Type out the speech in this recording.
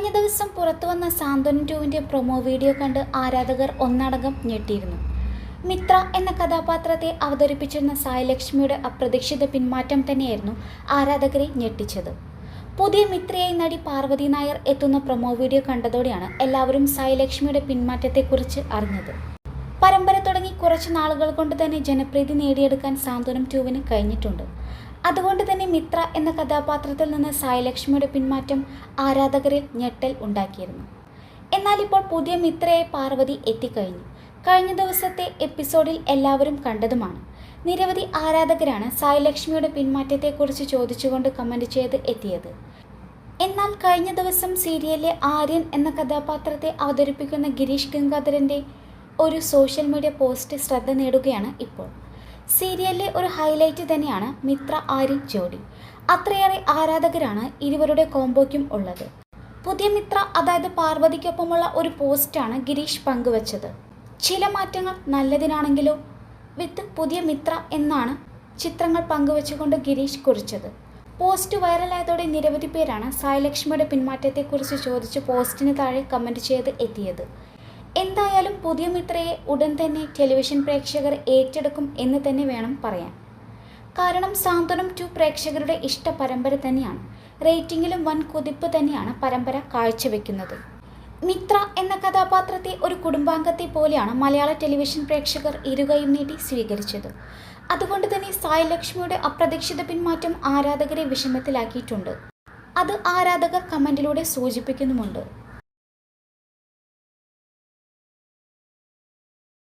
കഴിഞ്ഞ ദിവസം പുറത്തു വന്ന സാന്ത്വനം ടുവിന്റെ പ്രൊമോ വീഡിയോ കണ്ട് ആരാധകർ ഒന്നടങ്കം ഞെട്ടിയിരുന്നു. മിത്ര എന്ന കഥാപാത്രത്തെ അവതരിപ്പിച്ചിരുന്ന സായലക്ഷ്മിയുടെ അപ്രതീക്ഷിത പിന്മാറ്റം തന്നെയായിരുന്നു ആരാധകരെ ഞെട്ടിച്ചത്. പുതിയ മിത്രയായി നടി പാർവതി നായർ എത്തുന്ന പ്രൊമോ വീഡിയോ കണ്ടതോടെയാണ് എല്ലാവരും സായിലക്ഷ്മിയുടെ പിന്മാറ്റത്തെക്കുറിച്ച് അറിഞ്ഞത്. പരമ്പര തുടങ്ങി കുറച്ച് നാളുകൾ കൊണ്ട് തന്നെ ജനപ്രീതി നേടിയെടുക്കാൻ സാന്ത്വനം ട്യൂവിന് കഴിഞ്ഞിട്ടുണ്ട്. അതുകൊണ്ട് തന്നെ മിത്ര എന്ന കഥാപാത്രത്തിൽ നിന്ന് സായലക്ഷ്മിയുടെ പിന്മാറ്റം ആരാധകരിൽ ഞെട്ടൽ ഉണ്ടാക്കിയിരുന്നു. എന്നാൽ ഇപ്പോൾ പുതിയ മിത്രയെ പാർവതി എത്തിക്കഴിഞ്ഞു. കഴിഞ്ഞ ദിവസത്തെ എപ്പിസോഡിൽ എല്ലാവരും കണ്ടതുമാണ്. നിരവധി ആരാധകരാണ് സായലക്ഷ്മിയുടെ പിന്മാറ്റത്തെക്കുറിച്ച് ചോദിച്ചുകൊണ്ട് കമന്റ് ചെയ്ത് എത്തിയത്. എന്നാൽ കഴിഞ്ഞ ദിവസം സീരിയലിലെ ആര്യൻ എന്ന കഥാപാത്രത്തെ അവതരിപ്പിക്കുന്ന ഗിരീഷ് ഗംഗാധരന്റെ ഒരു സോഷ്യൽ മീഡിയ പോസ്റ്റ് ശ്രദ്ധ നേടുകയാണ് ഇപ്പോൾ. സീരിയലിലെ ഒരു ഹൈലൈറ്റ് തന്നെയാണ് മിത്ര ആര്യൻ ജോഡി. അത്രയേറെ ആരാധകരാണ് ഇരുവരുടെ കോംബോയ്ക്കും ഉള്ളത്. പുതിയ മിത്ര അതായത് പാർവതിക്കൊപ്പമുള്ള ഒരു പോസ്റ്റാണ് ഗിരീഷ് പങ്കുവച്ചത്. ചില മാറ്റങ്ങൾ നല്ലതിനാണെങ്കിലോ? വിത്ത് പുതിയ മിത്ര എന്നാണ് ചിത്രങ്ങൾ പങ്കുവച്ചുകൊണ്ട് ഗിരീഷ് കുറിച്ചത്. പോസ്റ്റ് വൈറലായതോടെ നിരവധി പേരാണ് സായലക്ഷ്മിയുടെ പിന്മാറ്റത്തെക്കുറിച്ച് ചോദിച്ച് പോസ്റ്റിന് താഴെ കമന്റ് ചെയ്ത് എത്തിയത്. എന്തായാലും പുതിയ മിത്രയെ ഉടൻ തന്നെ ടെലിവിഷൻ പ്രേക്ഷകർ ഏറ്റെടുക്കും എന്ന് തന്നെ വേണം പറയാൻ. കാരണം സാന്ത്വനം ടു പ്രേക്ഷകരുടെ ഇഷ്ട പരമ്പര തന്നെയാണ്. റേറ്റിംഗിലും വൻ കുതിപ്പ് തന്നെയാണ് പരമ്പര കാഴ്ചവെക്കുന്നത്. മിത്ര എന്ന കഥാപാത്രത്തെ ഒരു കുടുംബാംഗത്തെ പോലെയാണ് മലയാള ടെലിവിഷൻ പ്രേക്ഷകർ ഇരുകയും നീട്ടി സ്വീകരിച്ചത്. അതുകൊണ്ട് തന്നെ സായി ലക്ഷ്മിയുടെ അപ്രതീക്ഷിത പിന്മാറ്റം ആരാധകരെ വിഷമത്തിലാക്കിയിട്ടുണ്ട്. അത് ആരാധകർ കമന്റിലൂടെ സൂചിപ്പിക്കുന്നുമുണ്ട്.